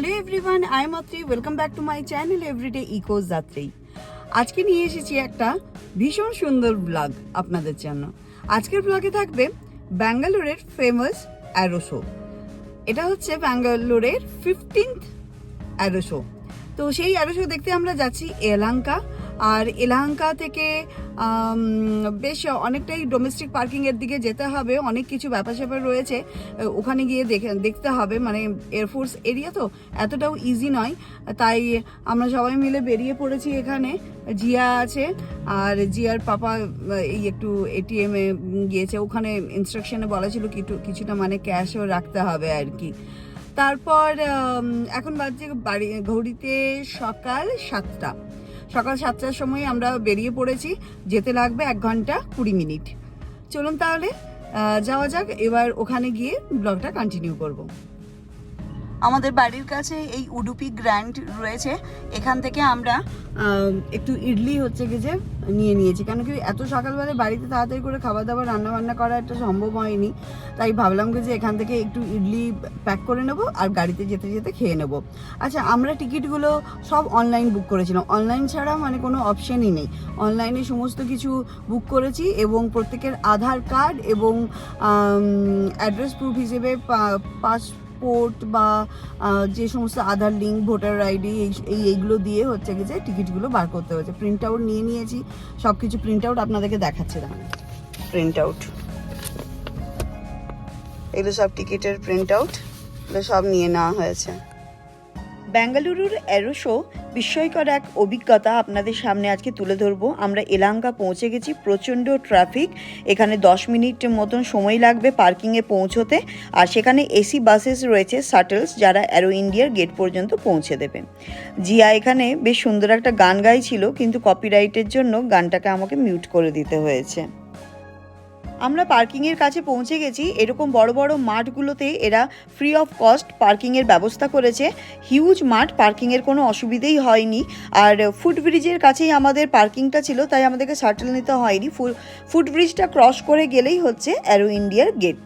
Hello everyone I am Atri welcome back to my channel everyday eco Yatri আজকে নিয়ে এসেছি একটা ভীষণ সুন্দর ব্লগ আপনাদের জন্য। আজকের ব্লগে থাকবে ব্যাঙ্গালোরের ফেমাস অ্যারো শো এটা হচ্ছে ব্যাঙ্গালোরের ফিফটিন্থ অ্যারো শো তো সেই অ্যারো শো দেখতে আমরা যাচ্ছি এলাঙ্কা। আর এলাঙ্কা থেকে বেশ অনেকটাই ডোমেস্টিক পার্কিংয়ের দিকে যেতে হবে, অনেক কিছু ব্যাপার স্যাপার রয়েছে ওখানে গিয়ে দেখে, দেখতে হবে মানে এয়ারফোর্স এরিয়া তো এতটাও ইজি নয়। তাই আমরা সবাই মিলে বেরিয়ে পড়েছি এখানে। জিয়া আছে, আর জিয়ার পাপা এই একটু এটিএমে গিয়েছে। ওখানে ইনস্ট্রাকশনে বলা ছিল কিছু কিছুটা মানে ক্যাশও রাখতে হবে আর কি। তারপর এখন বাজছে বাড়ি, ঘড়িতে সকাল সাতটা। সকাল সাতটার সময় আমরা বেরিয়ে পড়েছি। যেতে লাগবে এক ঘণ্টা কুড়ি মিনিট। চলুন তাহলে যাওয়া যাক, এবার ওখানে গিয়ে ব্লগটা কন্টিনিউ করব। আমাদের বাড়ির কাছে এই উডুপি গ্র্যান্ড রয়েছে। এখান থেকে আমরা একটু ইডলি হচ্ছে কি যে নিয়ে নিয়েছি। কেন কি এত সকালবেলা বাড়িতে তাড়াতাড়ি করে খাবার দাবার রান্না বান্না করা একটা সম্ভব হয়নি। তাই ভাবলাম যে এখান থেকে একটু ইডলি প্যাক করে নেব আর গাড়িতে যেতে যেতে খেয়ে নেব। আচ্ছা আমরা টিকিটগুলো সব অনলাইন বুক করেছিলাম। অনলাইন ছাড়া মানে কোনো অপশনই নেই। অনলাইনে সমস্ত কিছু বুক করেছি এবং প্রত্যেকের আধার কার্ড এবং অ্যাড্রেস প্রুফ হিসেবে পাসপোর্ট বা যে সমস্ত আধার লিঙ্ক ভোটার আইডি এই এইগুলো দিয়ে হচ্ছে যে টিকিটগুলো বার করতে হয়েছে। প্রিন্ট আউট নিয়ে নিয়েছি সব কিছু প্রিন্ট আউট আপনাদেরকে দেখাচ্ছে দাঁড়ান প্রিন্ট আউট এগুলো সব টিকিটের প্রিন্ট আউট এগুলো সব নিয়ে নেওয়া হয়েছে। বেঙ্গালুরুর অ্যারোশো বিস্ময়কর এক অভিজ্ঞতা আপনাদের সামনে আজকে তুলে ধরবো। আমরা এলাঙ্কা পৌঁছে গেছি, প্রচণ্ড ট্রাফিক এখানে দশ মিনিট মতন সময় লাগবে পার্কিংয়ে পৌঁছতে। আর সেখানে এসি বাসেস রয়েছে শাটলস যারা অ্যারো ইন্ডিয়ার গেট পর্যন্ত পৌঁছে দেবে। জিয়া, এখানে বেশ সুন্দর একটা গান গাইছিল, কিন্তু কপিরাইটের জন্য গানটাকে আমাকে মিউট করে দিতে হয়েছে। আমরা পার্কিংয়ের কাছে পৌঁছে গেছি। এরকম বড় বড় মাঠগুলোতে এরা ফ্রি অফ কস্ট পার্কিংয়ের ব্যবস্থা করেছে। হিউজ মাঠ, পার্কিংয়ের কোনো অসুবিধেই হয়নি। আর ফুট ব্রিজের কাছেই আমাদের পার্কিংটা ছিল, তাই আমাদেরকে শাটল নিতে হয়নি। ফুট ব্রিজটা ক্রস করে গেলেই হচ্ছে অ্যারো ইন্ডিয়ার গেট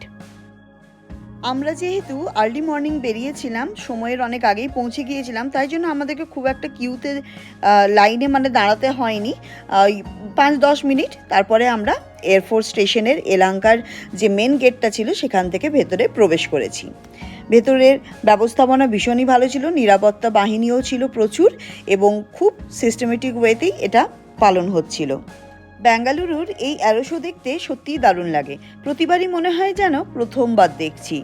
আমরা যেহেতু আর্লি মর্নিং বেরিয়েছিলাম, সময়ের অনেক আগেই পৌঁছে গিয়েছিলাম, তাই জন্য আমাদেরকে খুব একটা কিউতে লাইনে মানে দাঁড়াতে হয়নি। পাঁচ দশ মিনিট, তারপরে আমরা এয়ারফোর্স স্টেশনের এলাকার যে মেন গেটটা ছিল, সেখান থেকে ভেতরে প্রবেশ করেছি। ভেতরের ব্যবস্থাপনা ভীষণই ভালো ছিল, নিরাপত্তা বাহিনীও ছিল প্রচুর, এবং খুব সিস্টেমেটিক ওয়েতেই এটা পালন হচ্ছিল। বেঙ্গালুরুর এই অ্যারোশো দেখতে সত্যিই দারুণ লাগে। প্রতিবারই মনে হয় যেন প্রথমবার দেখছি।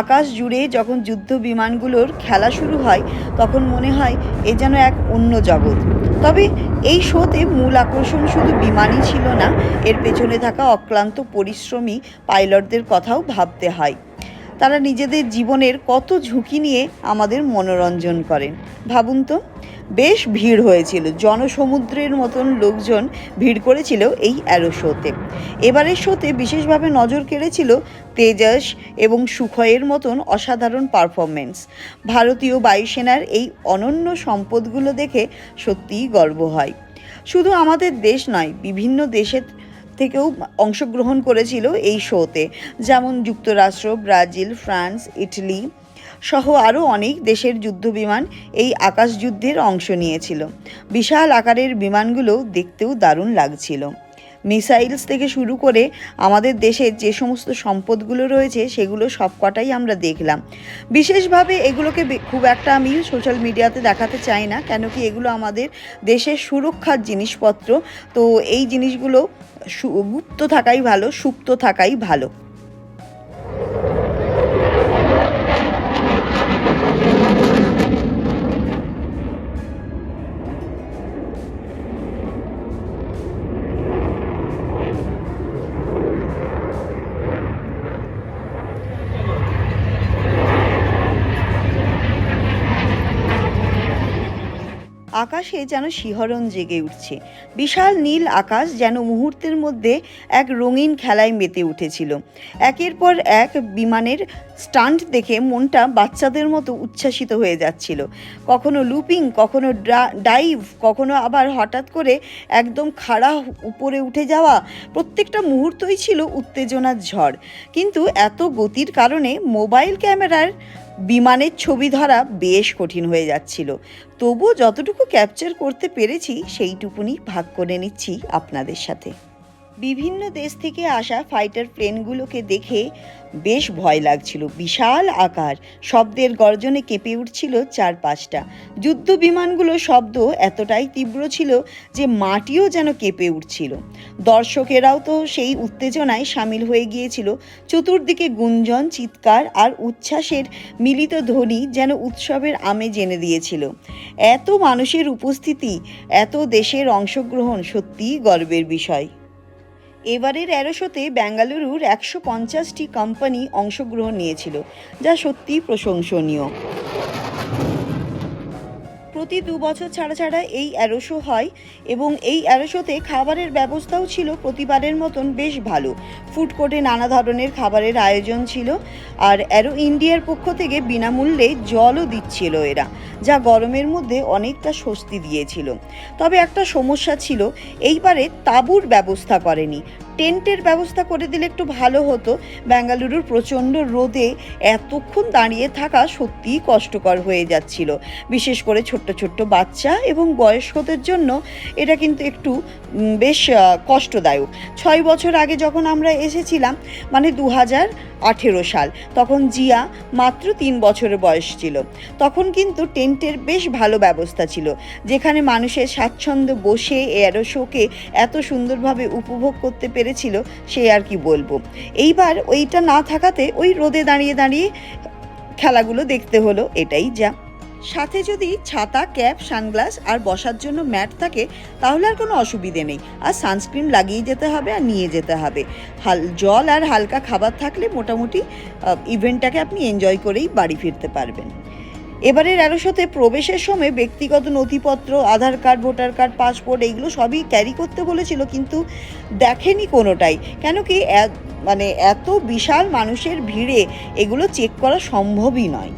আকাশ জুড়ে যখন যুদ্ধ বিমানগুলোর খেলা শুরু হয়, তখন মনে হয় এ যেন এক অন্য জগৎ। তবে এই শোতে মূল আকর্ষণ শুধু বিমানই ছিল না, এর পেছনে থাকা অক্লান্ত পরিশ্রমী পাইলটদের কথাও ভাবতে হয়। তারা নিজেদের জীবনের কত ঝুঁকি নিয়ে আমাদের মনোরঞ্জন করেন। ভাবুন তো। বেশ ভিড় হয়েছিল। জনসমুদ্রের মতন লোকজন ভিড় করেছিল এই অ্যারো শোতে। এবারের শোতে বিশেষভাবে নজর কেড়েছিল তেজস এবং সুখয়ের মতন অসাধারণ পারফরমেন্স ভারতীয় বায়ুসেনার এই অনন্য সম্পদগুলো দেখে সত্যিই গর্ব হয়। শুধু আমাদের দেশ নয়, বিভিন্ন দেশের থেকেও অংশগ্রহণ করেছিল এই শোতে। যেমন যুক্তরাষ্ট্র, ব্রাজিল, ফ্রান্স, ইটালি সহ আরও অনেক দেশের যুদ্ধবিমান এই আকাশযুদ্ধের অংশ নিয়েছিল। বিশাল আকারের বিমানগুলো দেখতেও দারুণ লাগছিল। মিসাইলস থেকে শুরু করে আমাদের দেশের যে সমস্ত সম্পদগুলো রয়েছে, সেগুলো সবকটাই আমরা দেখলাম। বিশেষভাবে এগুলোকে খুব একটা আমি সোশ্যাল মিডিয়াতে দেখাতে চাই না, কেন কি এগুলো আমাদের দেশের সুরক্ষার জিনিসপত্র। তো এই জিনিসগুলো গুপ্ত থাকাই ভালো, সুপ্ত থাকাই ভালো। আকাশে যেন শিহরণ জেগে উঠছে। বিশাল নীল আকাশ যেন মুহূর্তের মধ্যে এক রঙিন খেলায় মেতে উঠেছিল। একের পর এক বিমানের স্টান্ট দেখে মনটা বাচ্চাদের মতো উচ্ছ্বাসিত হয়ে যাচ্ছিল। কখনো লুপিং, কখনো ডাইভ, কখনো আবার হঠাৎ করে একদম খাড়া উপরে উঠে যাওয়া প্রত্যেকটা মুহূর্তই ছিল উত্তেজনার ঝড়। কিন্তু এত গতির কারণে মোবাইল ক্যামেরার বিমানের ছবি ধরা বেশ কঠিন হয়ে যাচ্ছিল। তবুও যতটুকু ক্যাপচার করতে পেরেছি, সেইটুকুনি ভাগ করে নিচ্ছি আপনাদের সাথে। বিভিন্ন দেশ থেকে আসা ফাইটার প্লেনগুলোকে দেখে বেশ ভয় লাগছিল। বিশাল আকার, শব্দের গর্জনে কেঁপে উঠছিল চারপাশটা। যুদ্ধ বিমানগুলোর শব্দ এতটাই তীব্র ছিল যে মাটিও যেন কেঁপে উঠছিল। দর্শকেরাও তো সেই উত্তেজনায় সামিল হয়ে গিয়েছিল। চতুর্দিকে গুঞ্জন, চিৎকার আর উচ্ছ্বাসের মিলিত ধ্বনি যেন উৎসবের আমে জেনে দিয়েছিল। এত মানুষের উপস্থিতি, এত দেশের অংশগ্রহণ সত্যিই গর্বের বিষয়। এবারের এরোশোতে বেঙ্গালুরুর একশো পঞ্চাশটি কোম্পানি অংশগ্রহণ নিয়েছিল যা সত্যিই প্রশংসনীয়। প্রতি দু বছর ছাড়া ছাড়া এই অ্যারোশো হয় এবং এই অ্যারোশোতে খাবারের ব্যবস্থাও ছিল প্রতিবারের মতন বেশ ভালো। ফুড কোর্টে নানা ধরনের খাবারের আয়োজন ছিল আর অ্যারো ইন্ডিয়ার পক্ষ থেকে বিনামূল্যে জলও দিচ্ছিল এরা, যা গরমের মধ্যে অনেকটা স্বস্তি দিয়েছিল। তবে একটা সমস্যা ছিল, এইবারে তাঁবুর ব্যবস্থা করেনি। টেন্টের ব্যবস্থা করে দিলে একটু ভালো হতো। বেঙ্গালুরুর প্রচণ্ড রোদে এতক্ষণ দাঁড়িয়ে থাকা সত্যিই কষ্টকর হয়ে যাচ্ছিল। বিশেষ করে ছোট্ট ছোট্ট বাচ্চা এবং বয়স্কদের জন্য এটা কিন্তু একটু বেশ কষ্টদায়ক। ছয় বছর আগে যখন আমরা এসেছিলাম মানে দু হাজার আঠেরো সাল, তখন জিয়া মাত্র তিন বছরের বয়স ছিল। তখন কিন্তু টেন্টের বেশ ভালো ব্যবস্থা ছিল, যেখানে মানুষের স্বাচ্ছন্দ্য বসে এরো শোকে এত সুন্দরভাবে উপভোগ করতে পেরেছিল, সে আর কি বলব। এইবার ওইটা না থাকাতে ওই রোদে দাঁড়িয়ে দাঁড়িয়ে খেলাগুলো দেখতে হলো, এটাই যা। সাথে যদি ছাতা, ক্যাপ, সানগ্লাস আর বসার জন্য ম্যাট থাকে, তাহলে আর কোনো অসুবিধে নেই। আর সানস্ক্রিন লাগিয়ে যেতে হবে আর নিয়ে যেতে হবে। হাল, জল আর হালকা খাবার থাকলে মোটামুটি ইভেন্টটাকে আপনি এনজয় করেই বাড়ি ফিরতে পারবেন। এবারের এরোশোতে প্রবেশের সময় ব্যক্তিগত নথিপত্র, Aadhaar card, voter card, passport এইগুলো সবই ক্যারি করতে বলেছিল, কিন্তু দেখেনি কোনোটাই। কেন কি মানে এত বিশাল মানুষের ভিড়ে এগুলো চেক করা সম্ভবই নয়।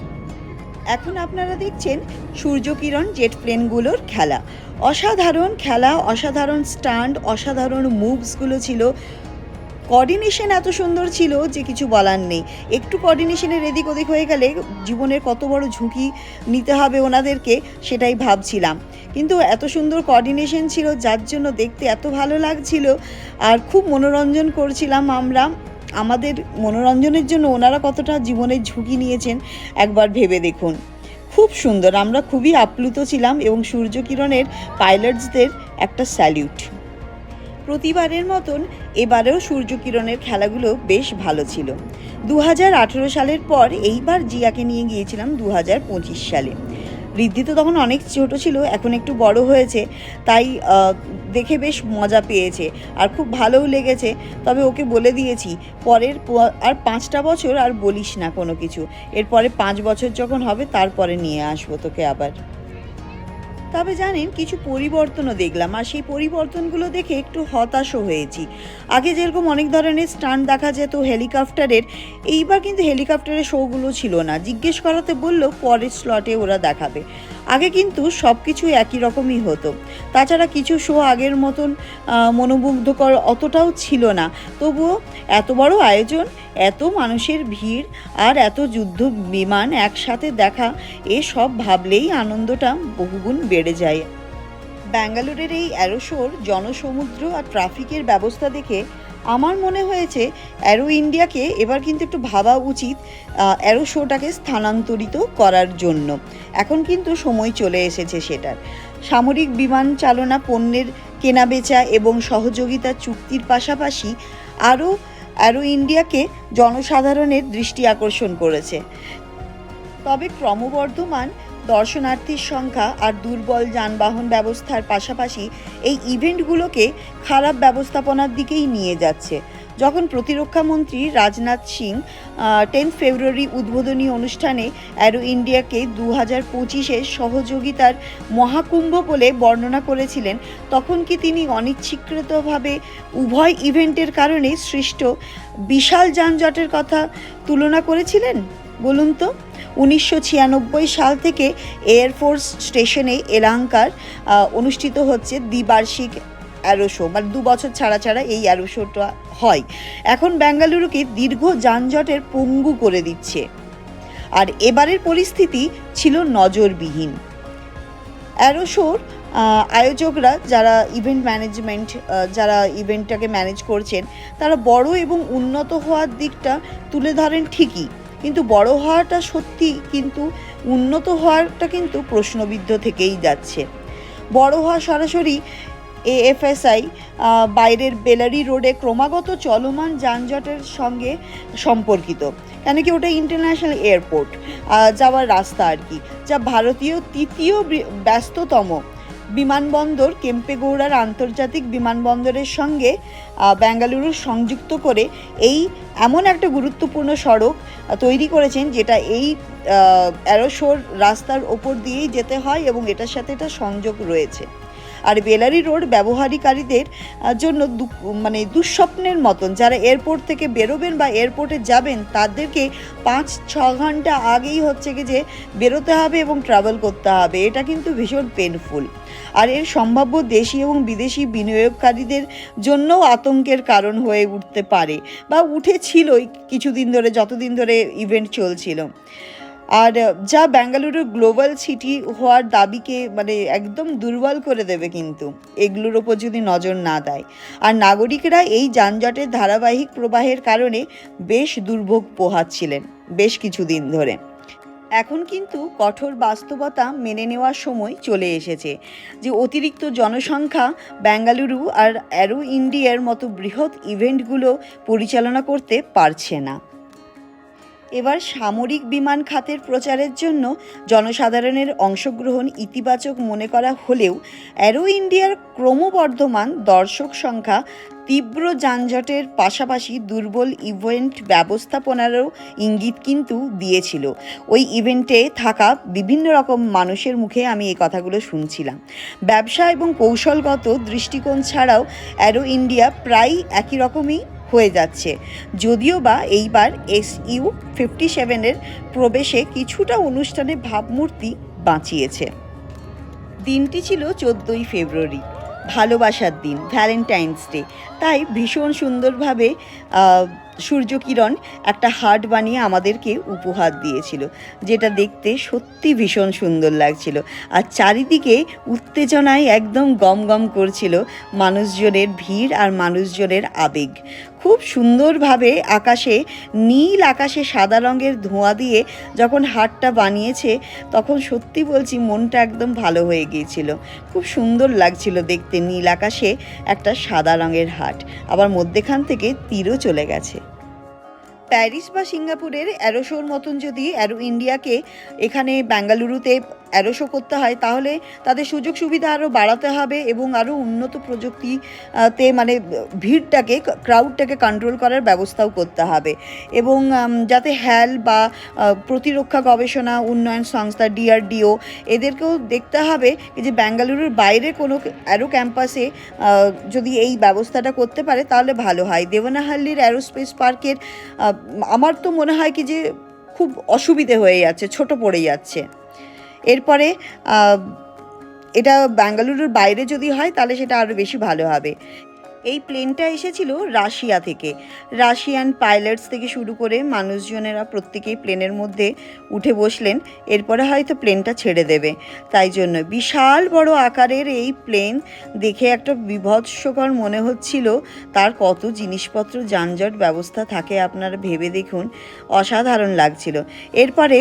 এখন আপনারা দেখছেন সূর্যকিরণ জেট প্লেনগুলোর খেলা। অসাধারণ খেলা, অসাধারণ স্টান্ট, অসাধারণ মুভসগুলো ছিল কোঅর্ডিনেশন এত সুন্দর ছিল যে কিছু বলার নেই। একটু কোঅর্ডিনেশনের এদিক ওদিক হয়ে গেলে জীবনের কত বড় ঝুঁকি নিতে হবে ওনাদেরকে, সেটাই ভাবছিলাম। কিন্তু এত সুন্দর কোঅর্ডিনেশন ছিল, যার জন্য দেখতে এত ভালো লাগছিল আর খুব মনোরঞ্জন করছিলাম আমরা। আমাদের মনোরঞ্জনের জন্য ওনারা কতটা জীবনের ঝুঁকি নিয়েছেন একবার ভেবে দেখুন। খুব সুন্দর, আমরা খুবই আপ্লুত ছিলাম এবং সূর্যকিরণের পাইলটসদের একটা স্যালিউট প্রতিবারের মতন এবারেও সূর্যকিরণের খেলাগুলো বেশ ভালো ছিল। দু হাজার আঠেরো সালের পর এইবার জিয়াকে নিয়ে গিয়েছিলাম দু হাজার পঁচিশ সালে। ঋদ্ধি তো তখন অনেক ছোট ছিল, এখন একটু বড় হয়েছে, তাই দেখে বেশ মজা পেয়েছে আর খুব ভালোও লেগেছে। তবে ওকে বলে দিয়েছি, পরের আর পাঁচটা বছর আর বলিস না কোনো কিছু। এরপরে পাঁচ বছর যখন হবে তারপরে নিয়ে আসব তোকে আবার। তবে জানেন, কিছু পরিবর্তনও দেখলাম আর সেই পরিবর্তনগুলো দেখে একটু হতাশও হয়েছি। আগে যেরকম অনেক ধরনের স্টান্ট দেখা যেত হেলিকপ্টারের, এইবার কিন্তু হেলিকপ্টারের শোগুলো ছিল না। জিজ্ঞেস করাতে বলল পরের স্লটে ওরা দেখাবে। আগে কিন্তু সব কিছু একই রকমই হতো। তাছাড়া কিছু শো আগের মতন মনোমুগ্ধকর অতটাও ছিল না। তবুও এত বড় আয়োজন, এত মানুষের ভিড় আর এত যুদ্ধ বিমান একসাথে দেখা এসব ভাবলেই আনন্দটা বহুগুণ বেড়ে যায়। ব্যাঙ্গালোরের এই অ্যারোশোর জনসমুদ্র আর ট্রাফিকের ব্যবস্থা দেখে আমার মনে হয়েছে অ্যারো ইন্ডিয়াকে এবার কিন্তু একটু ভাবা উচিত অ্যারো শোটাকে স্থানান্তরিত করার জন্য। এখন কিন্তু সময় চলে এসেছে সেটার। সামরিক বিমান চালনা, পণ্যের কেনাবেচা এবং সহযোগিতা চুক্তির পাশাপাশি আরও অ্যারো ইন্ডিয়াকে জনসাধারণের দৃষ্টি আকর্ষণ করেছে। তবে ক্রমবর্ধমান দর্শনার্থীর সংখ্যা আর দুর্বল যানবাহন ব্যবস্থার পাশাপাশি এই ইভেন্টগুলোকে খারাপ ব্যবস্থাপনার দিকেই নিয়ে যাচ্ছে। যখন প্রতিরক্ষা মন্ত্রী রাজনাথ সিং টেন্থ ফেব্রুয়ারি উদ্বোধনী অনুষ্ঠানে অ্যারো ইন্ডিয়াকে দু হাজার পঁচিশে সহযোগিতার মহাকুম্ভ বলে বর্ণনা করেছিলেন, তখন কি তিনি অনিচ্ছিকৃতভাবে উভয় ইভেন্টের কারণে সৃষ্ট বিশাল যানজটের কথা তুলনা করেছিলেন? বলুন তো। উনিশশো ছিয়ানব্বই সাল থেকে এয়ারফোর্স স্টেশনে এলাঙ্কার অনুষ্ঠিত হচ্ছে দ্বিবার্ষিক অ্যারো শো মানে দু বছর ছাড়া ছাড়া এই অ্যারো শোটা হয়। এখন বেঙ্গালুরুকে দীর্ঘ যানজটের পঙ্গু করে দিচ্ছে। আর এবারের পরিস্থিতি ছিল নজরবিহীন। অ্যারোশোর আহ, আয়োজকরা যারা ইভেন্ট ম্যানেজমেন্ট যারা ইভেন্টটাকে ম্যানেজ করছেন তারা বড় এবং উন্নত হওয়ার দিকটা তুলে ধরেন ঠিকই। কিন্তু বড় হওয়াটা সত্যি কিন্তু উন্নত হওয়াটা কিন্তু প্রশ্নবিদ্ধ থেকেই যাচ্ছে। বড় হওয়া সরাসরি এএফএসআই বাইরের বেলারি রোডে ক্রমাগত চলমান যানজটের সঙ্গে সম্পর্কিত। কেন কি ওটা ইন্টারন্যাশনাল এয়ারপোর্ট যাওয়ার রাস্তা আর কি। যা ভারতীয় তৃতীয় ব্যস্ততম বিমানবন্দর কেম্পেগৌড়ার আন্তর্জাতিক বিমানবন্দরের সঙ্গে বেঙ্গালুরু সংযুক্ত করে এই এমন একটা গুরুত্বপূর্ণ সড়ক তৈরি করেছেন যেটা এই অ্যারোশোর রাস্তার ওপর দিয়েই যেতে হয় এবং এটার সাথে এটা সংযোগ রয়েছে। আর বেলারি রোড ব্যবহারকারীদের জন্য মানে দুঃস্বপ্নের মতন। যারা এয়ারপোর্ট থেকে বেরোবেন বা এয়ারপোর্টে যাবেন, তাদেরকে পাঁচ, ছ ঘণ্টা আগেই হচ্ছে কি যে বেরোতে হবে এবং ট্রাভেল করতে হবে। এটা কিন্তু ভীষণ পেনফুল আর এর সম্ভাব্য দেশি এবং বিদেশি বিনিয়োগকারীদের জন্যও আতঙ্কের কারণ হয়ে উঠতে পারে বা উঠেছিলই কিছুদিন ধরে, যতদিন ধরে ইভেন্ট চলছিল। আর যা বেঙ্গালুরু গ্লোবাল সিটি হওয়ার দাবিকে মানে একদম দুর্বল করে দেবে কিন্তু, এগুলোর ওপর যদি নজর না দেয়। আর নাগরিকরা এই যানজটের ধারাবাহিক প্রবাহের কারণে বেশ দুর্ভোগ পোহাচ্ছিলেন বেশ কিছুদিন ধরে। এখন কিন্তু কঠোর বাস্তবতা মেনে নেওয়ার সময় চলে এসেছে যে অতিরিক্ত জনসংখ্যা বেঙ্গালুরু আর অ্যারো ইন্ডিয়ার মতো বৃহৎ ইভেন্টগুলো পরিচালনা করতে পারছে না। এবার সামরিক বিমান খাতের প্রচারের জন্য জনসাধারণের অংশগ্রহণ ইতিবাচক মনে করা হলেও অ্যারো ইন্ডিয়ার ক্রমবর্ধমান দর্শক সংখ্যা তীব্র যানজটের পাশাপাশি দুর্বল ইভেন্ট ব্যবস্থাপনারও ইঙ্গিত কিন্তু দিয়েছিল। ওই ইভেন্টে থাকা বিভিন্ন রকম মানুষের মুখে আমি এই কথাগুলো শুনছিলাম। ব্যবসা এবং কৌশলগত দৃষ্টিকোণ ছাড়াও অ্যারো ইন্ডিয়া প্রায় একই রকমই হয়ে যাচ্ছে। যদিও বা এইবার এস ইউ ফিফটি সেভেনের প্রবেশে কিছুটা অনুষ্ঠানে ভাবমূর্তি বাঁচিয়েছে। দিনটি ছিল চোদ্দোই ফেব্রুয়ারি, ভালোবাসার দিন ভ্যালেন্টাইন্স ডে তাই ভীষণ সুন্দরভাবে সূর্যকিরণ একটা হাট বানিয়ে আমাদেরকে উপহার দিয়েছিল, যেটা দেখতে সত্যি ভীষণ সুন্দর লাগছিল। আর চারিদিকে উত্তেজনায় একদম গম গম করছিল মানুষজনের ভিড় আর মানুষজনের আবেগ। খুব সুন্দরভাবে আকাশে, নীল আকাশে সাদা রঙের ধোঁয়া দিয়ে যখন হাটটা বানিয়েছে, তখন সত্যি বলছি মনটা একদম ভালো হয়ে গিয়েছিল। খুব সুন্দর লাগছিল দেখতে নীল আকাশে একটা সাদা রঙের হাট। আবার মধ্যেখান থেকে তীরও চলে গেছে। প্যারিস বা সিঙ্গাপুরের অ্যারোশোর মতন যদি অ্যারো ইন্ডিয়াকে এখানে বেঙ্গালুরুতে অ্যারোশো করতে হয়, তাহলে তাদের সুযোগ সুবিধা আরও বাড়াতে হবে এবং আরও উন্নত প্রযুক্তি তে মানে ভিড়টাকে ক্রাউডটাকে কন্ট্রোল করার ব্যবস্থাও করতে হবে। এবং যাতে হ্যাল বা প্রতিরক্ষা গবেষণা, উন্নয়ন সংস্থা ডিআরডিও এদেরকেও দেখতে হবে যে বেঙ্গালুরুর বাইরে কোনো অ্যারো ক্যাম্পাসে যদি এই ব্যবস্থাটা করতে পারে তাহলে ভালো হয়। দেবনাহাল্লির অ্যারোস্পেস পার্কের আমার তো মনে হয় কি যে খুব অসুবিধে হয়ে যাচ্ছে, ছোট পড়ে যাচ্ছে। এরপরে এটা বেঙ্গালুরুর বাইরে যদি হয়, তাহলে সেটা আরও বেশি ভালো হবে। এই প্লেনটা এসেছিল রাশিয়া থেকে। রাশিয়ান পাইলটস থেকে শুরু করে মানুষজনেরা প্রত্যেকেই প্লেনের মধ্যে উঠে বসলেন। এরপরে হয়তো প্লেনটা ছেড়ে দেবে। তাই জন্য বিশাল বড় আকারের এই প্লেন দেখে একটা বিভৎসকর মনে হচ্ছিল। তার কত জিনিসপত্র, যানজট ব্যবস্থা থাকে, আপনারা ভেবে দেখুন, অসাধারণ লাগছিল। এরপরে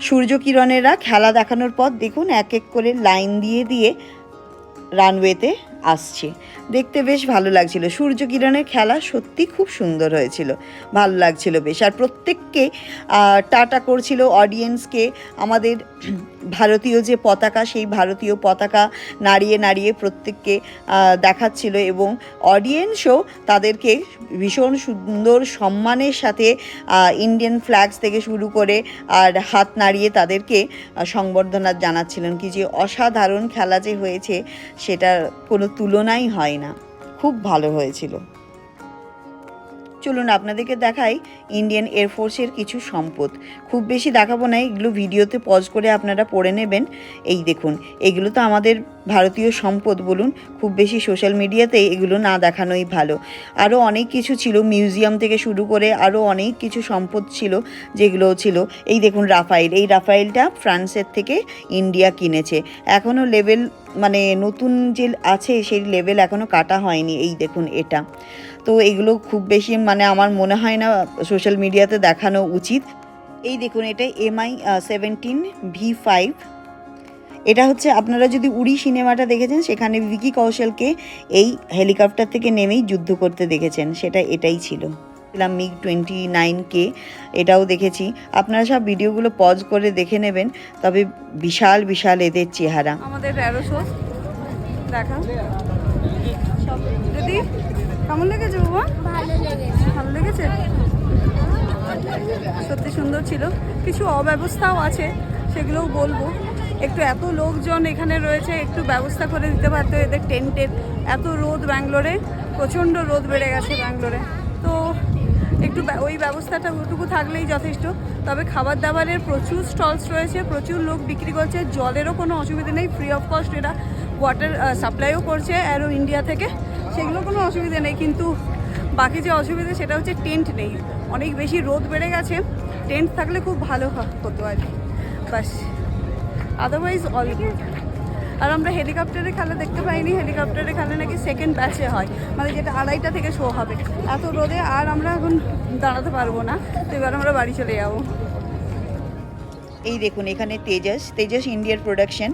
সূর্যকিরণেরা খেলা দেখানোর পর দেখুন এক এক করে লাইন দিয়ে দিয়ে রানওয়েতে আসছে। দেখতে বেশ ভালো লাগছিল। সূর্যকিরণের খেলা সত্যি খুব সুন্দর হয়েছিল। ভালো লাগছিল বেশ। আর প্রত্যেককে টাটা করছিল অডিয়েন্সকে আমাদের ভারতীয় যে পতাকা, সেই ভারতীয় পতাকা নাড়িয়ে নাড়িয়ে প্রত্যেককে দেখাচ্ছিল এবং অডিয়েন্সও তাদেরকে ভীষণ সুন্দর সম্মানের সাথে ইন্ডিয়ান ফ্ল্যাগস থেকে শুরু করে আর হাত নাড়িয়ে তাদেরকে সংবর্ধনা জানাচ্ছিলেন কি যে অসাধারণ খেলা যে হয়েছে সেটার কোনো তুলনাই হয় না। খুব ভালো হয়েছিল। চলুন আপনাদেরকে দেখাই ইন্ডিয়ান এয়ারফোর্সের কিছু সম্পদ। খুব বেশি দেখাবো না, এগুলো ভিডিওতে পজ করে আপনারা পড়ে নেবেন। এই দেখুন, এগুলো তো আমাদের ভারতীয় সম্পদ বলুন, খুব বেশি সোশ্যাল মিডিয়াতে এগুলো না দেখানোই ভালো। আরও অনেক কিছু ছিল মিউজিয়াম থেকে শুরু করে আরও অনেক কিছু সম্পদ ছিল, যেগুলো ছিল। এই দেখুন রাফাইল এই রাফাইলটা ফ্রান্সের থেকে ইন্ডিয়া কিনেছে। এখনও লেভেল মানে নতুন যে আছে, সেই লেভেল এখনও কাটা হয়নি, এই দেখুন এটা। তো এগুলো খুব বেশি মানে আমার মনে হয় না সোশ্যাল মিডিয়াতে দেখানো উচিত। এই দেখুন, এটা এমআই সেভেন্টিন ভি ফাইভ এটা হচ্ছে আপনারা যদি উড়ি সিনেমাটা দেখেছেন, সেখানে ভিকি কৌশলকে এই হেলিকপ্টার থেকে নেমেই যুদ্ধ করতে দেখেছেন। সেটা এটাই ছিল। ছিলাম মিগ টোয়েন্টি নাইন কে এটাও দেখেছি। আপনারা সব ভিডিওগুলো পজ করে দেখে নেবেন, তবে বিশাল বিশাল এদের চেহারা। আমাদের দেখা দিদি? কেমন লেগেছে বাবা? ভালো লেগেছে। ভালো লেগেছে? সত্যি সুন্দর ছিল। কিছু অব্যবস্থাও আছে সেগুলোও বলব। একটু এত লোকজন এখানে রয়েছে একটু ব্যবস্থা করে দিতে পারতো এদের টেন্টের এত রোদ ব্যাঙ্গলোরে প্রচণ্ড রোদ বেড়ে গেছে ব্যাঙ্গলোরে। তো একটু ওই ব্যবস্থাটা ওটুকু থাকলেই যথেষ্ট। তবে খাবার দাবারের প্রচুর স্টলস রয়েছে প্রচুর লোক বিক্রি করছে জলেরও কোনো অসুবিধা নেই ফ্রি অফ কস্ট এরা ওয়াটার সাপ্লাইও করছে অ্যারো ইন্ডিয়া থেকে। সেগুলো কোনো অসুবিধা নেই, কিন্তু বাকি যে অসুবিধা সেটা হচ্ছে টেন্ট নেই। অনেক বেশি রোদ বেড়ে গেছে টেন্ট থাকলে খুব ভালো হতো আর কি। বাস। আদারওয়াইজ অল আর আমরা হেলিকপ্টারে খেলা দেখতে পাইনি, হেলিকপ্টারে খেলা নাকি সেকেন্ড ব্যাচে হয়। মানে যেটা আড়াইটা থেকে শো হবে। এত রোদে আর আমরা এখন দাঁড়াতে পারব না, তো এবার আমরা বাড়ি চলে যাব। এই দেখুন এখানে তেজাস তেজাস ইন্ডিয়ার প্রোডাকশন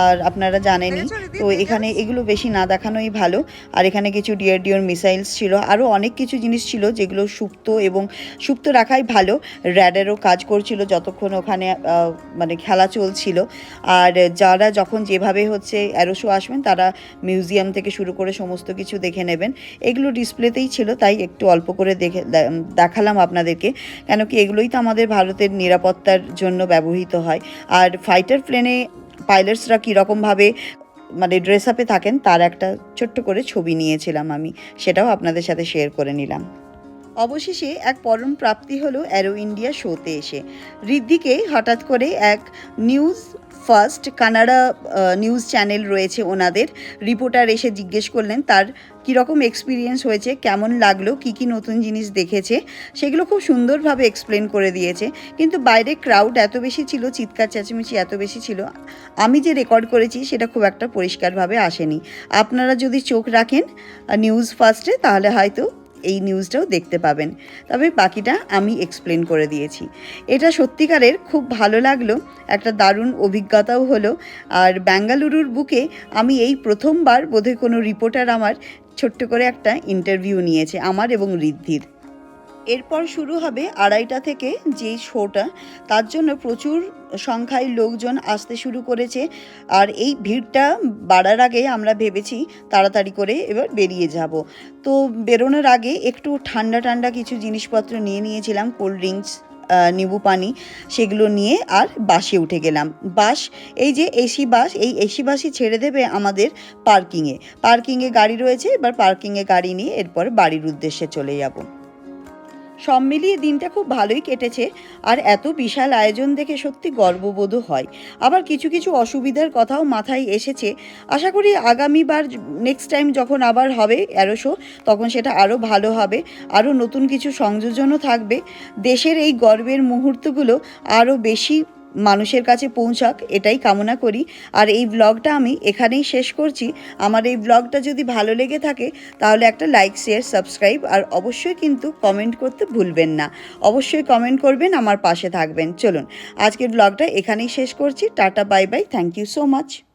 আর আপনারা জানেনই তো এখানে এগুলো বেশি না দেখানোই ভালো। আর এখানে কিছু ডিয়ার ডিওর মিসাইলস ছিল। আরও অনেক কিছু জিনিস ছিল যেগুলো সুপ্ত এবং সুপ্ত রাখাই ভালো। র্যাডারও কাজ করছিল যতক্ষণ ওখানে মানে খেলা চলছিল। আর যারা যখন যেভাবে হচ্ছে অ্যারোশো আসবেন তারা মিউজিয়াম থেকে শুরু করে সমস্ত কিছু দেখে নেবেন। এগুলো ডিসপ্লেতেই ছিল তাই একটু অল্প করে দেখে দেখালাম আপনাদেরকে। কেন কি এগুলোই তো আমাদের ভারতের নিরাপত্তার জন্য ব্যবহৃত হয়। আর ফাইটার প্লেনে পাইলটসরা কীরকমভাবে মানে ড্রেস আপে থাকেন, তার একটা ছোট্ট করে ছবি নিয়েছিলাম আমি, সেটাও আপনাদের সাথে শেয়ার করে নিলাম। অবশেষে এক পরম প্রাপ্তি হলো অ্যারো ইন্ডিয়া শোতে এসে। ঋদ্ধিকে হঠাৎ করে এক news first Canada news channel রয়েছে ওনাদের। রিপোর্টার এসে জিজ্ঞেস করলেন, তার কীরকম এক্সপিরিয়েন্স হয়েছে, কেমন লাগল, কি কি নতুন জিনিস দেখেছে, সেগুলো খুব সুন্দরভাবে এক্সপ্লেন করে দিয়েছে। কিন্তু বাইরে ক্রাউড এত বেশি ছিল, চিৎকার চেঁচামেচি এত বেশি ছিল, আমি যে রেকর্ড করেছি সেটা খুব একটা পরিষ্কারভাবে আসেনি। আপনারা যদি চোখ রাখেন নিউজ ফার্স্টে তাহলে হয়তো এই নিউজটাও দেখতে পাবেন। তবে বাকিটা আমি এক্সপ্লেন করে দিয়েছি। এটা সত্যিকারের খুব ভালো লাগল, একটা দারুণ অভিজ্ঞতাও হলো। আর ব্যাঙ্গালুরুর বুকে আমি এই প্রথমবার বোধহয় কোনো রিপোর্টার আমার ছোট্ট করে একটা ইন্টারভিউ নিয়েছে, আমার এবং ঋদ্ধির। এরপর শুরু হবে আড়াইটা থেকে যে শোটা, তার জন্য প্রচুর সংখ্যায় লোকজন আসতে শুরু করেছে। আর এই ভিড়টা বাড়ার আগে আমরা ভেবেছি তাড়াতাড়ি করে এবার বেরিয়ে যাব। তো বেরোনোর আগে একটু ঠান্ডা ঠান্ডা কিছু জিনিসপত্র নিয়ে নিয়েছিলাম, কোল্ড ড্রিঙ্কস নিবু পানি, সেগুলো নিয়ে আর বাসে উঠে গেলাম। বাস, এই যে এসি বাস, এই এসি বাসই ছেড়ে দেবে আমাদের পার্কিংয়ে। পার্কিংয়ে গাড়ি রয়েছে, এবার পার্কিংয়ে গাড়ি নিয়ে এরপর বাড়ির উদ্দেশ্যে চলে যাব। সব মিলিয়ে দিনটা খুব ভালোই কেটেছে। আর এত বিশাল আয়োজন দেখে সত্যি গর্ববোধও হয়। আবার কিছু কিছু অসুবিধার কথাও মাথায় এসেছে। আশা করি আগামীবার নেক্সট টাইম যখন আবার হবে এরোশো তখন সেটা আরও ভালো হবে। আরও নতুন কিছু সংযোজনও থাকবে। দেশের এই গর্বের মুহূর্তগুলো আরও বেশি মানুষের কাছে পৌঁছাক, এটাই কামনা করি। আর এই ব্লগটা আমি এখানেই শেষ করছি। আমার এই ব্লগটা যদি ভালো লেগে থাকে, তাহলে একটা লাইক শেয়ার সাবস্ক্রাইব আর অবশ্যই কিন্তু কমেন্ট করতে ভুলবেন না। অবশ্যই কমেন্ট করবেন, আমার পাশে থাকবেন। চলুন, আজকের ব্লগটা এখানেই শেষ করছি। Tata bye bye thank you so much